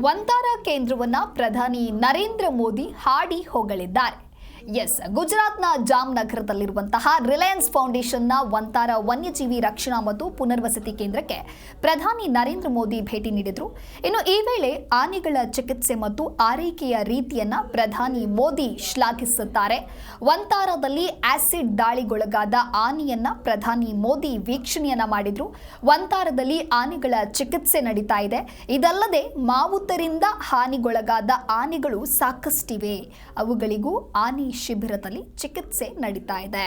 ವಂತಾರ ಕೇಂದ್ರವನ್ನ ಪ್ರಧಾನಿ ನರೇಂದ್ರ ಮೋದಿ ಹಾಡಿ ಹೊಗಳಿದ್ದಾರೆ. ಎಸ್ ಗುಜರಾತ್ನ ಜಾಮ್ನಗರದಲ್ಲಿರುವಂತಹ ರಿಲಯನ್ಸ್ ಫೌಂಡೇಶನ್ನ ವಂತಾರ ವನ್ಯಜೀವಿ ರಕ್ಷಣಾ ಮತ್ತು ಪುನರ್ವಸತಿ ಕೇಂದ್ರಕ್ಕೆ ಪ್ರಧಾನಿ ನರೇಂದ್ರ ಮೋದಿ ಭೇಟಿ ನೀಡಿದರು. ಇನ್ನು ಈ ವೇಳೆ ಆನೆಗಳ ಚಿಕಿತ್ಸೆ ಮತ್ತು ಆರೈಕೆಯ ರೀತಿಯನ್ನ ಪ್ರಧಾನಿ ಮೋದಿ ಶ್ಲಾಘಿಸುತ್ತಾರೆ. ವಂತಾರದಲ್ಲಿ ಆಸಿಡ್ ದಾಳಿಗೊಳಗಾದ ಆನೆಯನ್ನ ಪ್ರಧಾನಿ ಮೋದಿ ವೀಕ್ಷಣೆಯನ್ನ ಮಾಡಿದ್ರು. ವಂತಾರದಲ್ಲಿ ಆನೆಗಳ ಚಿಕಿತ್ಸೆ ನಡೀತಾ ಇದೆ. ಇದಲ್ಲದೆ ಮಾವುತರಿಂದ ಹಾನಿಗೊಳಗಾದ ಆನೆಗಳು ಸಾಕಷ್ಟಿವೆ. ಅವುಗಳಿಗೂ ಆನೆ ಶಿಬಿರದಲ್ಲಿ ಚಿಕಿತ್ಸೆ ನಡೀತಾ ಇದೆ.